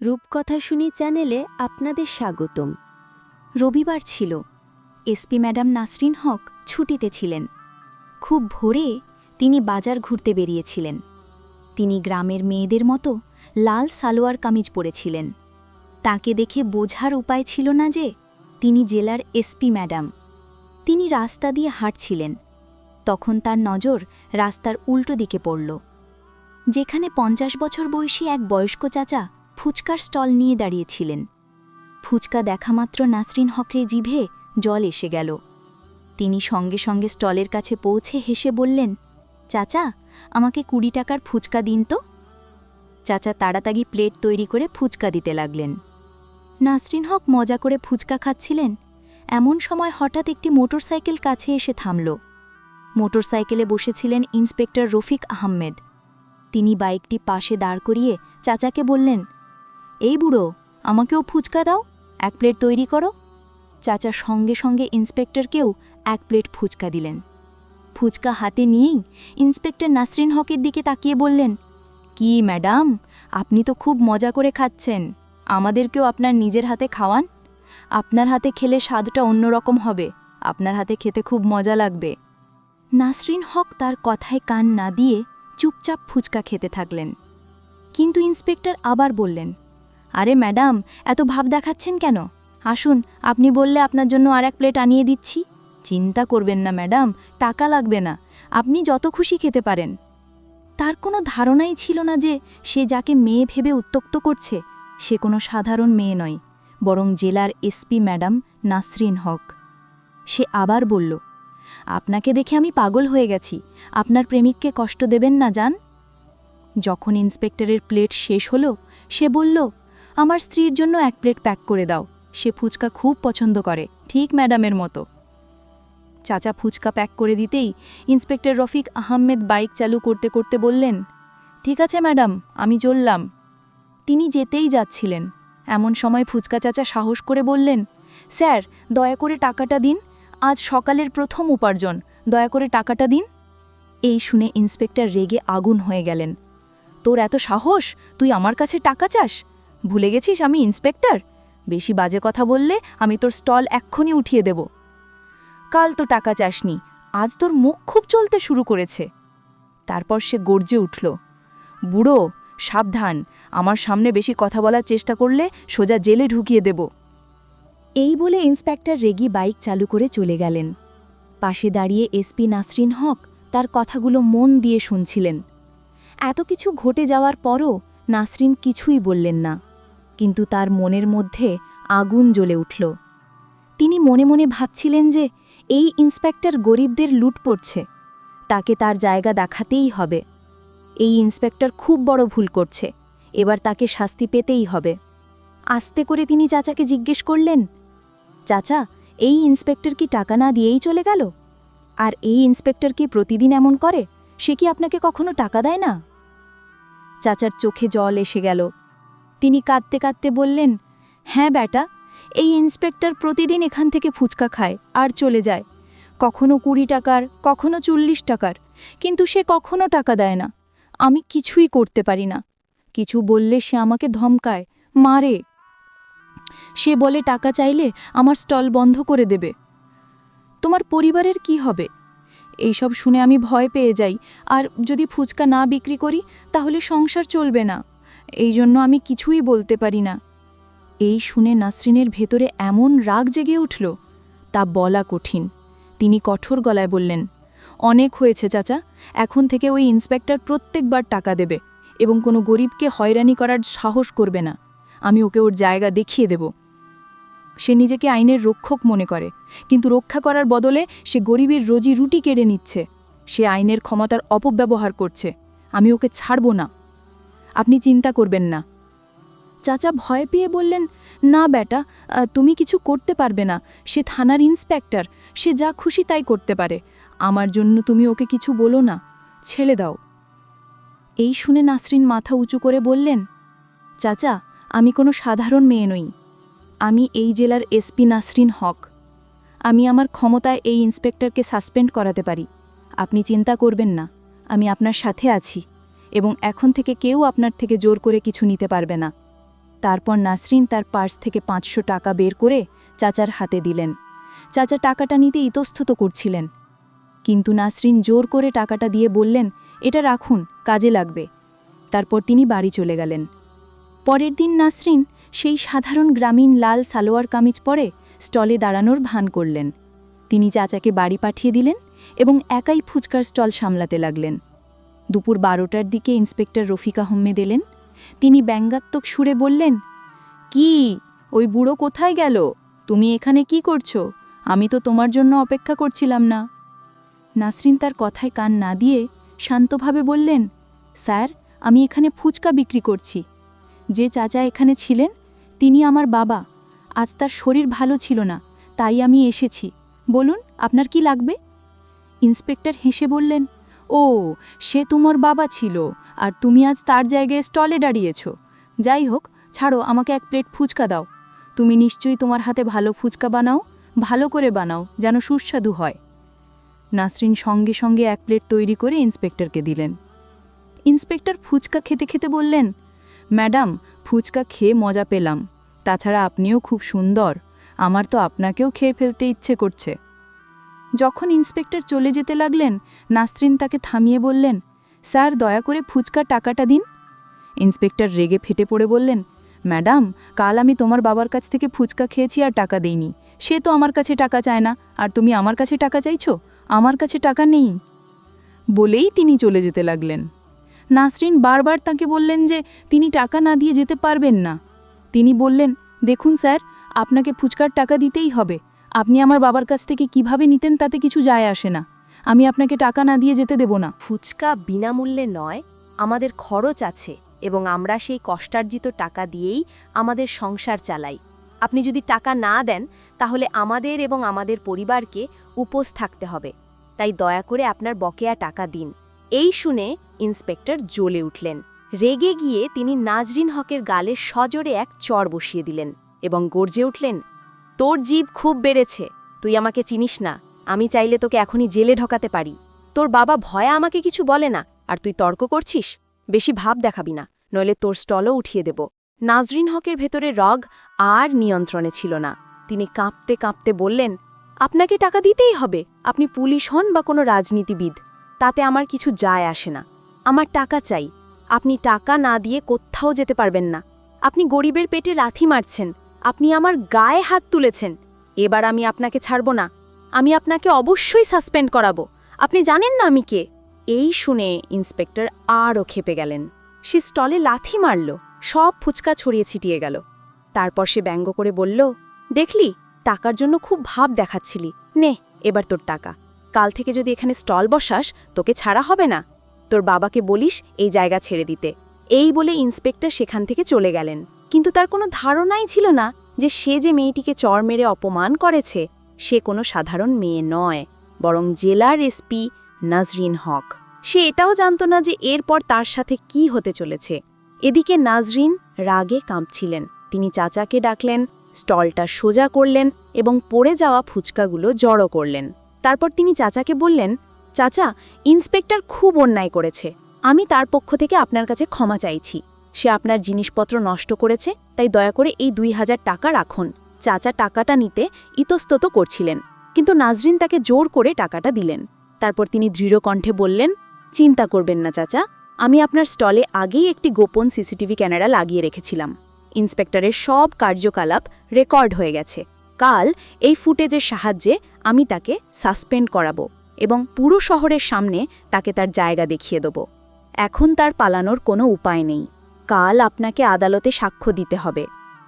রূপকথা শুনি চ্যানেলে আপনাদের স্বাগতম। রবিবার ছিল। এসপি ম্যাডাম নাসরিন হক ছুটিতে ছিলেন। খুব ভোরে তিনি বাজার ঘুরতে বেরিয়েছিলেন। তিনি গ্রামের মেয়েদের মতো লাল সালোয়ার কামিজ পরেছিলেন। তাকে দেখে বোঝার উপায় ছিল না যে তিনি জেলার এসপি ম্যাডাম। তিনি রাস্তা দিয়ে হাঁটছিলেন। তখন তার নজর রাস্তার উল্টো দিকে পড়ল। যেখানে পঞ্চাশ বছর বয়সী এক বয়স্ক চাচা ফুচকার স্টল নিয়ে দাঁড়িয়েছিলেন। ফুচকা দেখামাত্র নাসরিন হকরে জিভে জল এসে গেল। তিনি সঙ্গে সঙ্গে স্টলের কাছে পৌঁছে হেসে বললেন, চাচা, আমাকে কুড়ি টাকার ফুচকা দিন তো? চাচা তাড়াতাড়ি প্লেট তৈরি করে ফুচকা দিতে লাগলেন। নাসরিন হক মজা করে ফুচকা খাচ্ছিলেন। এমন সময় হঠাৎ একটি মোটরসাইকেল কাছে এসে থামল। মোটরসাইকেলে বসেছিলেন ইন্সপেক্টর রফিক আহমেদ। তিনি বাইকটি পাশে দাঁড় করিয়ে চাচাকে বললেন এই বুড়ো, আমাকেও ফুচকা দাও, এক প্লেট তৈরি করো। চাচা সঙ্গে সঙ্গে ইন্সপেক্টরকেও এক প্লেট ফুচকা দিলেন। ফুচকা হাতে নিয়েই ইন্সপেক্টর নাসরিন হকের দিকে তাকিয়ে বললেন, কি ম্যাডাম, আপনি তো খুব মজা করে খাচ্ছেন। আমাদেরকেও আপনার নিজের হাতে খাওয়ান। আপনার হাতে খেলে স্বাদটা অন্যরকম হবে। আপনার হাতে খেতে খুব মজা লাগবে। নাসরিন হক তার কথায় কান না দিয়ে চুপচাপ ফুচকা খেতে থাকলেন। কিন্তু ইন্সপেক্টর আবার বললেন আরে ম্যাডাম, এত ভাব দেখাচ্ছেন কেন? আসুন, আপনি বললে আপনার জন্য আর এক প্লেট আনিয়ে দিচ্ছি। চিন্তা করবেন না ম্যাডাম, টাকা লাগবে না। আপনি যত খুশি খেতে পারেন। তার কোনো ধারণাই ছিল না যে সে যাকে মেয়ে ভেবে উত্তক্ত করছে, সে কোনো সাধারণ মেয়ে নয়, বরং জেলার এসপি ম্যাডাম নাসরিন হক। সে আবার বলল, আপনাকে দেখে আমি পাগল হয়ে গেছি। আপনার প্রেমিককে কষ্ট দেবেন না, যান? যখন ইন্সপেক্টরের প্লেট শেষ হলো, সে বলল আমার স্ত্রীর জন্য এক প্লেট প্যাক করে দাও। সে ফুচকা খুব পছন্দ করে, ঠিক ম্যাডামের মতো। চাচা ফুচকা প্যাক করে দিতেই ইন্সপেক্টর রফিক আহমেদ বাইক চালু করতে করতে বললেন, ঠিক আছে ম্যাডাম, আমি চললাম। তিনি যেতেই যাচ্ছিলেন। এমন সময় ফুচকা চাচা সাহস করে বললেন, স্যার, দয়া করে টাকাটা দিন, আজ সকালের প্রথম উপার্জন, দয়া করে টাকাটা দিন। এই শুনে ইন্সপেক্টর রেগে আগুন হয়ে গেলেন। তোর এত সাহস? তুই আমার কাছে টাকা চাস? ভুলে গেছিস আমি, ইন্সপেক্টর? বেশি বাজে কথা বললে আমি তোর স্টল এক্ষুনি উঠিয়ে দেব। কাল তো টাকা চাসনি, আজ তোর মুখ খুব চলতে শুরু করেছে। তারপর সে গর্জে উঠল, বুড়ো, সাবধান, আমার সামনে বেশি কথা বলার চেষ্টা করলে সোজা জেলে ঢুকিয়ে দেব এই বলে ইন্সপেক্টর রেগি বাইক চালু করে চলে গেলেন। পাশে দাঁড়িয়ে এসপি নাসরিন হক তার কথাগুলো মন দিয়ে শুনছিলেন। এত কিছু ঘটে যাওয়ার পরও নাসরিন কিছুই বললেন না। কিন্তু তার মনের মধ্যে আগুন জ্বলে উঠল। তিনি মনে মনে ভাবছিলেন যে এই ইন্সপেক্টর গরিবদের লুট পড়ছে তাকে তার জায়গা দেখাতেই হবে। এই ইন্সপেক্টর খুব বড় ভুল করছে। এবার তাকে শাস্তি পেতেই হবে। আস্তে করে তিনি চাচাকে জিজ্ঞেস করলেন, চাচা, এই ইন্সপেক্টর কি টাকা না দিয়েই চলে গেল? আর এই ইন্সপেক্টর কি প্রতিদিন এমন করে? সে কি আপনাকে কখনো টাকা দেয় না? চাচার চোখে জল এসে গেল। তিনি কাঁদতে কাঁদতে বললেন হ্যাঁ ব্যাটা, এই ইন্সপেক্টর প্রতিদিন এখান থেকে ফুচকা খায় আর চলে যায়। কখনো কুড়ি টাকার, কখনো চল্লিশ টাকার, কিন্তু সে কখনো টাকা দেয় না। আমি কিছুই করতে পারি না। কিছু বললে সে আমাকে ধমকায়, মারে। সে বলে, টাকা চাইলে আমার স্টল বন্ধ করে দেবে। তোমার পরিবারের কি হবে? এইসব শুনে আমি ভয় পেয়ে যাই। আর যদি ফুচকা না বিক্রি করি, তাহলে সংসার চলবে না। এই জন্য আমি কিছুই বলতে পারি না। এই শুনে নাসরিনের ভেতরে এমন রাগ জেগে উঠল, তা বলা কঠিন। তিনি কঠোর গলায় বললেন, অনেক হয়েছে চাচা, এখন থেকে ওই ইন্সপেক্টর প্রত্যেকবার টাকা দেবে এবং কোনো গরিবকে হয়রানি করার সাহস করবে না। আমি ওকে ওর জায়গা দেখিয়ে দেব। সে নিজেকে আইনের রক্ষক মনে করে, কিন্তু রক্ষা করার বদলে সে গরিবের রোজি রুটি কেড়ে নিচ্ছে। সে আইনের ক্ষমতার অপব্যবহার করছে। আমি ওকে ছাড়ব না। আপনি চিন্তা করবেন না। চাচা ভয় পেয়ে বললেন, না বেটা তুমি কিছু করতে পারবে না। সে থানার ইন্সপেক্টর, সে যা খুশি তাই করতে পারে। আমার জন্য তুমি ওকে কিছু বলো না, ছেড়ে দাও। এই শুনে নাসরিন মাথা উঁচু করে বললেন, চাচা, আমি কোনো সাধারণ মেয়ে নই। আমি এই জেলার এসপি নাসরিন হক। আমি আমার ক্ষমতায় এই ইন্সপেক্টরকে সাসপেন্ড করাতে পারি। আপনি চিন্তা করবেন না, আমি আপনার সাথে আছি। এবং এখন থেকে কেউ আপনার থেকে জোর করে কিছু নিতে পারবে না। তারপর নাসরিন তার পার্স থেকে পাঁচশো টাকা বের করে চাচার হাতে দিলেন। চাচা টাকাটা নিতে ইতস্তত করছিলেন। কিন্তু নাসরিন জোর করে টাকাটা দিয়ে বললেন, এটা রাখুন, কাজে লাগবে। তারপর তিনি বাড়ি চলে গেলেন। পরের দিন নাসরিন সেই সাধারণ গ্রামীণ লাল সালোয়ার কামিজ পরে স্টলে দাঁড়ানোর ভান করলেন। তিনি চাচাকে বাড়ি পাঠিয়ে দিলেন এবং একাই ফুচকার স্টল সামলাতে লাগলেন। দুপুর বারোটার দিকে ইন্সপেক্টর রফিক আহমেদ এলেন। তিনি ব্যঙ্গাত্মক সুরে বললেন, কি? ওই বুড়ো কোথায় গেল? তুমি এখানে কি করছ? আমি তো তোমার জন্য অপেক্ষা করছিলাম না। নাসরিন তার কথায় কান না দিয়ে শান্তভাবে বললেন, স্যার, আমি এখানে ফুচকা বিক্রি করছি। যে চাচা এখানে ছিলেন, তিনি আমার বাবা। আজ তার শরীর ভালো ছিল না, তাই আমি এসেছি। বলুন, আপনার কি লাগবে? ইন্সপেক্টর হেসে বললেন ও, সে তোমার বাবা ছিল আর তুমি আজ তার জায়গায় স্টলে দাঁড়িয়েছ। যাই হোক, ছাড়ো, আমাকে এক প্লেট ফুচকা দাও। তুমি নিশ্চয়ই তোমার হাতে ভালো ফুচকা বানাও, ভালো করে বানাও, যেন সুস্বাদু হয়। নাসরিন সঙ্গে সঙ্গে এক প্লেট তৈরি করে ইন্সপেক্টরকে দিলেন। ইন্সপেক্টর ফুচকা খেতে খেতে বললেন, ম্যাডাম, ফুচকা খেয়ে মজা পেলাম। তাছাড়া আপনিও খুব সুন্দর। আমার তো আপনাকেও খেয়ে ফেলতে ইচ্ছে করছে। যখন ইন্সপেক্টর চলে যেতে লাগলেন, নাসরিন তাকে থামিয়ে বললেন, স্যার, দয়া করে ফুচকার টাকাটা দিন। ইন্সপেক্টর রেগে ফেটে পড়ে বললেন, ম্যাডাম, কাল আমি তোমার বাবার কাছ থেকে ফুচকা খেয়েছি আর টাকা দেইনি। সে তো আমার কাছে টাকা চায় না, আর তুমি আমার কাছে টাকা চাইছো? আমার কাছে টাকা নেই। বলেই তিনি চলে যেতে লাগলেন। নাসরিন বারবার তাকে বললেন যে, তিনি টাকা না দিয়ে যেতে পারবেন না। তিনি বললেন, দেখুন স্যার, আপনাকে ফুচকার টাকা দিতেই হবে। আপনি আমার বাবার কাছ থেকে কীভাবে নিতেন তাতে কিছু যায় আসে না। আমি আপনাকে টাকা না দিয়ে যেতে দেব না। ফুচকা বিনামূল্যে নয়, আমাদের খরচ আছে এবং আমরা সেই কষ্টার্জিত টাকা দিয়েই আমাদের সংসার চালাই। আপনি যদি টাকা না দেন, তাহলে আমাদের এবং আমাদের পরিবারকে উপোস থাকতে হবে। তাই দয়া করে আপনার বকেয়া টাকা দিন। এই শুনে ইন্সপেক্টর জ্বলে উঠলেন। রেগে গিয়ে তিনি নাজরিন হকের গালে সজোরে এক চর বসিয়ে দিলেন এবং গর্জে উঠলেন তোর জীব খুব বেড়েছে, তুই আমাকে চিনিস না, আমি চাইলে তোকে এখনই জেলে ঢকাতে পারি। তোর বাবা ভয়ে আমাকে কিছু বলে না, আর তুই তর্ক করছিস? বেশি ভাব দেখাবি না, নইলে তোর স্টলও উঠিয়ে দেব। নাজরিন হকের ভেতরে রগ আর নিয়ন্ত্রণে ছিল না। তিনি কাঁপতে কাঁপতে বললেন, আপনাকে টাকা দিতেই হবে, আপনি পুলিশ হন বা কোনো রাজনীতিবিদ, তাতে আমার কিছু যায় আসে না। আমার টাকা চাই, আপনি টাকা না দিয়ে কোথাও যেতে পারবেন না। আপনি গরিবের পেটে লাথি মারছেন আপনি আমার গায়ে হাত তুলেছেন। এবার আমি আপনাকে ছাড়ব না। আমি আপনাকে অবশ্যই সাসপেন্ড করাবো। আপনি জানেন না আমি কে। এই শুনে ইন্সপেক্টর আরও খেপে গেলেন। সে স্টলে লাথি মারল। সব ফুচকা ছড়িয়ে ছিটিয়ে গেল। তারপর সে ব্যঙ্গ করে বলল, দেখলি, টাকার জন্য খুব ভাব দেখাচ্ছিলি। নে, এবার তোর টাকা। কাল থেকে যদি এখানে স্টল বসাস, তোকে ছাড়া হবে না। তোর বাবাকে বলিস এই জায়গা ছেড়ে দিতে। এই বলে ইন্সপেক্টর সেখান থেকে চলে গেলেন। কিন্তু তার কোনো ধারণাই ছিল না যে সে যে মেয়েটিকে চর মেরে অপমান করেছে, সে কোনো সাধারণ মেয়ে নয়, বরং জেলার এসপি নাজরিন হক। সে এটাও জানত না যে এরপর তার সাথে কি হতে চলেছে। এদিকে নাজরিন রাগে কাঁপছিলেন। তিনি চাচাকে ডাকলেন, স্টলটা সোজা করলেন এবং পড়ে যাওয়া ফুচকাগুলো জড়ো করলেন। তারপর তিনি চাচাকে বললেন, চাচা, ইন্সপেক্টর খুব অন্যায় করেছে। আমি তার পক্ষ থেকে আপনার কাছে ক্ষমা চাইছি। সে আপনার জিনিসপত্র নষ্ট করেছে, তাই দয়া করে এই দুই হাজার টাকা রাখুন। চাচা টাকাটা নিতে ইতস্তত করছিলেন, কিন্তু নাজরিন তাকে জোর করে টাকাটা দিলেন। তারপর তিনি দৃঢ় কণ্ঠে বললেন, চিন্তা করবেন না চাচা, আমি আপনার স্টলে আগেই একটি গোপন সিসিটিভি ক্যামেরা লাগিয়ে রেখেছিলাম। ইন্সপেক্টরের সব কার্যকলাপ রেকর্ড হয়ে গেছে। কাল এই ফুটেজের সাহায্যে আমি তাকে সাসপেন্ড করাবো এবং পুরো শহরের সামনে তাকে তার জায়গা দেখিয়ে দেব। এখন তার পালানোর কোনো উপায় নেই। কাল আপনাকে আদালতে সাক্ষ্য দিতে হবে।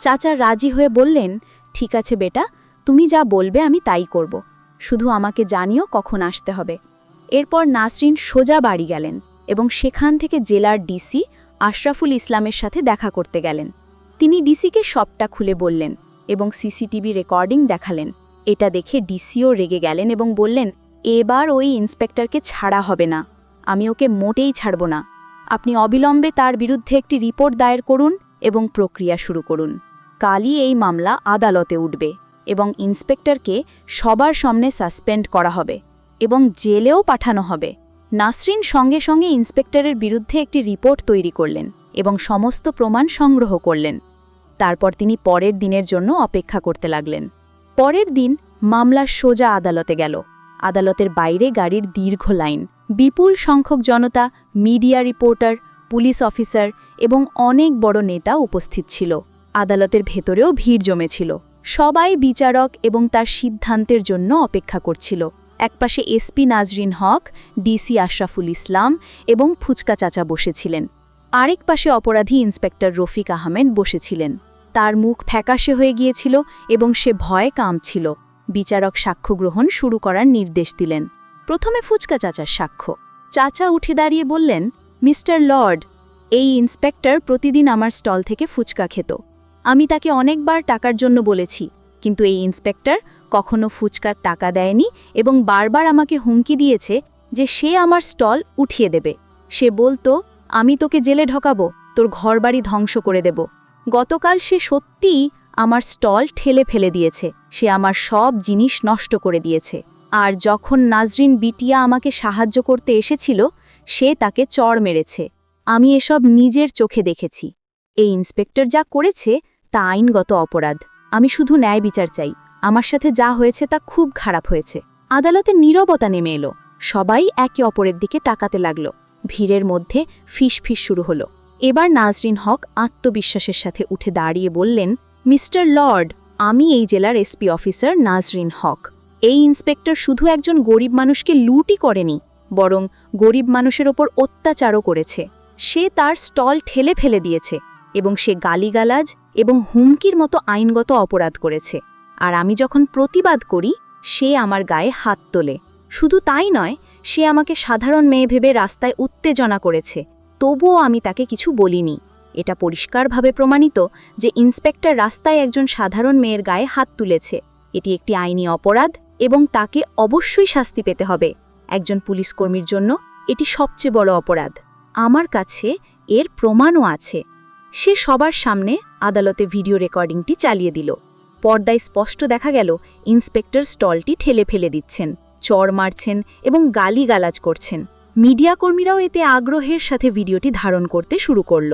চাচা রাজি হয়ে বললেন, ঠিক আছে বেটা, তুমি যা বলবে আমি তাই করব। শুধু আমাকে জানিও কখন আসতে হবে। এরপর নাসরিন সোজা বাড়ি গেলেন এবং সেখান থেকে জেলার ডিসি আশরাফুল ইসলামের সাথে দেখা করতে গেলেন। তিনি ডিসিকে সবটা খুলে বললেন এবং সিসিটিভি রেকর্ডিং দেখালেন। এটা দেখে ডিসিও রেগে গেলেন এবং বললেন, এবার ওই ইন্সপেক্টরকে ছাড়া হবে না। আমি ওকে মোটেই ছাড়ব না। আপনি অবিলম্বে তার বিরুদ্ধে একটি রিপোর্ট দায়ের করুন এবং প্রক্রিয়া শুরু করুন। কালই এই মামলা আদালতে উঠবে এবং ইন্সপেক্টরকে সবার সামনে সাসপেন্ড করা হবে এবং জেলেও পাঠানো হবে। নাসরিন সঙ্গে সঙ্গে ইন্সপেক্টরের বিরুদ্ধে একটি রিপোর্ট তৈরি করলেন এবং সমস্ত প্রমাণ সংগ্রহ করলেন। তারপর তিনি পরের দিনের জন্য অপেক্ষা করতে লাগলেন। পরের দিন মামলার সোজা আদালতে গেল। আদালতের বাইরে গাড়ির দীর্ঘ লাইন। বিপুল সংখ্যক জনতা, মিডিয়া রিপোর্টার, পুলিশ অফিসার এবং অনেক বড় নেতা উপস্থিত ছিল। আদালতের ভেতরেও ভিড় জমেছিল। সবাই বিচারক এবং তার সিদ্ধান্তের জন্য অপেক্ষা করছিল। একপাশে এসপি নাজরিন হক ডিসি আশরাফুল ইসলাম এবং ফুচকা চাচা বসেছিলেন। আরেক পাশে অপরাধী ইন্সপেক্টর রফিক আহমেদ বসেছিলেন। তার মুখ ফ্যাকাশে হয়ে গিয়েছিল এবং সে ভয়ে কাঁপছিল। বিচারক সাক্ষ্য গ্রহণ শুরু করার নির্দেশ দিলেন। প্রথমে ফুচকা চাচার সাক্ষ্য। চাচা উঠে দাঁড়িয়ে বললেন, মিস্টার লর্ড, এই ইন্সপেক্টর প্রতিদিন আমার স্টল থেকে ফুচকা খেত। আমি তাকে অনেকবার টাকার জন্য বলেছি, কিন্তু এই ইন্সপেক্টর কখনো ফুচকার টাকা দেয়নি এবং বারবার আমাকে হুমকি দিয়েছে যে সে আমার স্টল উঠিয়ে দেবে। সে বলতো, আমি তোকে জেলে ঢকাবো, তোর ঘরবাড়ি ধ্বংস করে দেব। গতকাল সে সত্যিই আমার স্টল ঠেলে ফেলে দিয়েছে, সে আমার সব জিনিস নষ্ট করে দিয়েছে। আর যখন নাজরিন বিটিয়া আমাকে সাহায্য করতে এসেছিল, সে তাকে চড় মেরেছে। আমি এসব নিজের চোখে দেখেছি। এই ইন্সপেক্টর যা করেছে, তা আইনগত অপরাধ। আমি শুধু ন্যায় বিচার চাই। আমার সাথে যা হয়েছে, তা খুব খারাপ হয়েছে। আদালতে নীরবতা নেমে এলো। সবাই একে অপরের দিকে টাকাতে লাগল। ভিড়ের মধ্যে ফিস ফিস শুরু হলো। এবার নাজরিন হক আত্মবিশ্বাসের সাথে উঠে দাঁড়িয়ে বললেন, মিস্টার লর্ড, আমি এই জেলার এসপি অফিসার নাজরিন হক। এই ইন্সপেক্টর শুধু একজন গরিব মানুষকে লুটই করেনি, বরং গরিব মানুষের ওপর অত্যাচারও করেছে। সে তার স্টল ঠেলে ফেলে দিয়েছে এবং সে গালিগালাজ এবং হুমকির মতো আইনগত অপরাধ করেছে। আর আমি যখন প্রতিবাদ করি, সে আমার গায়ে হাত তোলে। শুধু তাই নয়, সে আমাকে সাধারণ মেয়ে ভেবে রাস্তায় উত্তেজনা করেছে। তবুও আমি তাকে কিছু বলিনি। এটা পরিষ্কারভাবে প্রমাণিত যে ইন্সপেক্টর রাস্তায় একজন সাধারণ মেয়ের গায়ে হাত তুলেছে। এটি একটি আইনি অপরাধ এবং তাকে অবশ্যই শাস্তি পেতে হবে। একজন পুলিশ কর্মীর জন্য এটি সবচেয়ে বড় অপরাধ। আমার কাছে এর প্রমাণও আছে। সে সবার সামনে আদালতে ভিডিও রেকর্ডিংটি চালিয়ে দিল। পর্দায় স্পষ্ট দেখা গেল, ইন্সপেক্টর স্টলটি ঠেলে ফেলে দিচ্ছেন, চর মারছেন এবং গালিগালাজ করছেন। মিডিয়া কর্মীরাও এতে আগ্রহের সাথে ভিডিওটি ধারণ করতে শুরু করল।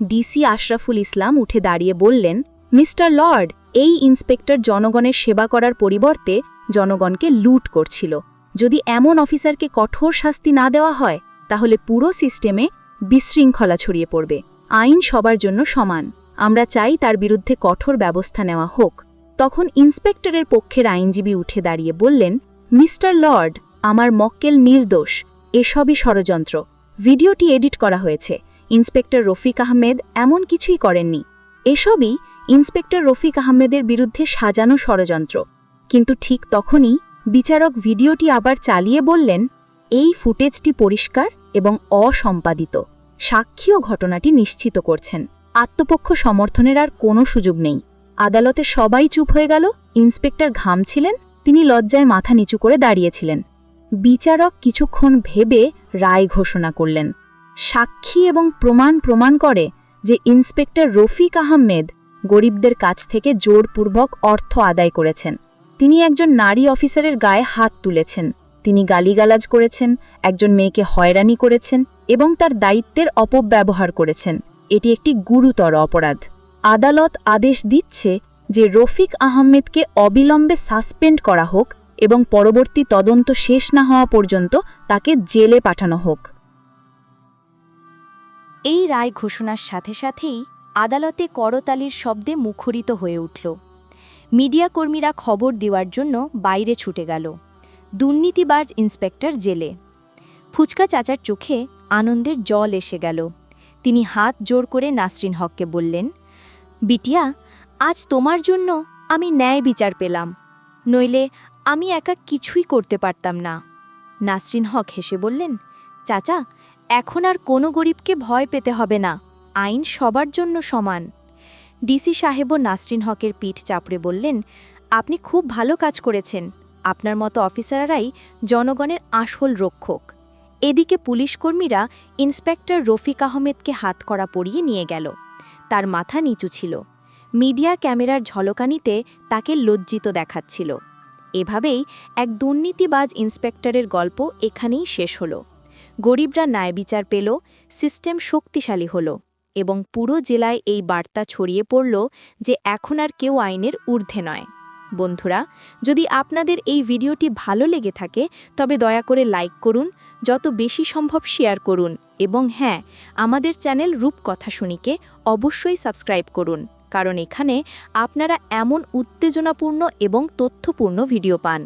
ডিসি আশরাফুল ইসলাম উঠে দাঁড়িয়ে বললেন, মিস্টার লর্ড, এই ইন্সপেক্টর জনগণের সেবা করার পরিবর্তে জনগণকে লুট করছিল। যদি এমন অফিসারকে কঠোর শাস্তি না দেওয়া হয়, তাহলে পুরো সিস্টেমে বিশৃঙ্খলা ছড়িয়ে পড়বে। আইন সবার জন্য সমান। আমরা চাই তার বিরুদ্ধে কঠোর ব্যবস্থা নেওয়া হোক। তখন ইন্সপেক্টরের পক্ষের আইনজীবী উঠে দাঁড়িয়ে বললেন, মিস্টার লর্ড, আমার মক্কেল নির্দোষ। এসবই ষড়যন্ত্র। ভিডিওটি এডিট করা হয়েছে। ইন্সপেক্টর রফিক আহমেদ এমন কিছুই করেননি। এসবই ইন্সপেক্টর রফিক আহমেদের বিরুদ্ধে সাজানো ষড়যন্ত্র। কিন্তু ঠিক তখনই বিচারক ভিডিওটি আবার চালিয়ে বললেন, এই ফুটেজটি পরিষ্কার এবং অসম্পাদিত। সাক্ষীও ঘটনাটি নিশ্চিত করছেন। আত্মপক্ষ সমর্থনের আর কোনো সুযোগ নেই। আদালতে সবাই চুপ হয়ে গেল। ইন্সপেক্টর ঘাম ছিলেন। তিনি লজ্জায় মাথা নিচু করে দাঁড়িয়েছিলেন। বিচারক কিছুক্ষণ ভেবে রায় ঘোষণা করলেন। সাক্ষী এবং প্রমাণ প্রমাণ করে যে ইন্সপেক্টর রফিক আহমেদ গরিবদের কাছ থেকে জোরপূর্বক অর্থ আদায় করেছেন। তিনি একজন নারী অফিসারের গায়ে হাত তুলেছেন। তিনি গালিগালাজ করেছেন, একজন মেয়েকে হয়রানি করেছেন এবং তার দায়িত্বের অপব্যবহার করেছেন। এটি একটি গুরুতর অপরাধ। আদালত আদেশ দিচ্ছে যে রফিক আহমেদকে অবিলম্বে সাসপেন্ড করা হোক এবং পরবর্তী তদন্ত শেষ না হওয়া পর্যন্ত তাকে জেলে পাঠানো হোক। এই রায় ঘোষণার সাথে সাথেই আদালতে করতালির শব্দে মুখরিত হয়ে উঠল। মিডিয়া কর্মীরা খবর দেওয়ার জন্য বাইরে ছুটে গেল। দুর্নীতিবাজ ইন্সপেক্টর জেলে। ফুচকা চাচার চোখে আনন্দের জল এসে গেল। তিনি হাত জোর করে নাসরিন হককে বললেন, বিটিয়া, আজ তোমার জন্য আমি ন্যায় বিচার পেলাম। নইলে আমি একা কিছুই করতে পারতাম না। নাসরিন হক হেসে বললেন, চাচা, এখন আর কোনো গরিবকে ভয় পেতে হবে না। আইন সবার জন্য সমান। ডিসি সাহেবও নাসরিন হকের পিঠ চাপড়ে বললেন, আপনি খুব ভালো কাজ করেছেন। আপনার মতো অফিসাররাই জনগণের আসল রক্ষক। এদিকে পুলিশ কর্মীরা ইন্সপেক্টর রফিক আহমেদকে হাত করা পরিয়ে নিয়ে গেল। তার মাথা নিচু ছিল। মিডিয়া ক্যামেরার ঝলকানিতে তাকে লজ্জিত দেখাচ্ছিল। এভাবেই এক দুর্নীতিবাজ ইন্সপেক্টরের গল্প এখানেই শেষ হলো। গরিবরা ন্যায় বিচার পেল, সিস্টেম শক্তিশালী হলো। এবং পুরো জেলায় এই বার্তা ছড়িয়ে পড়ল যে এখন আর কেউ আইনের ঊর্ধ্বে নয়। বন্ধুরা, যদি আপনাদের এই ভিডিওটি ভালো লেগে থাকে, তবে দয়া করে লাইক করুন, যত বেশি সম্ভব শেয়ার করুন এবং হ্যাঁ আমাদের চ্যানেল রূপকথা শুনিকে অবশ্যই সাবস্ক্রাইব করুন, কারণ এখানে আপনারা এমন উত্তেজনাপূর্ণ এবং তথ্যপূর্ণ ভিডিও পান।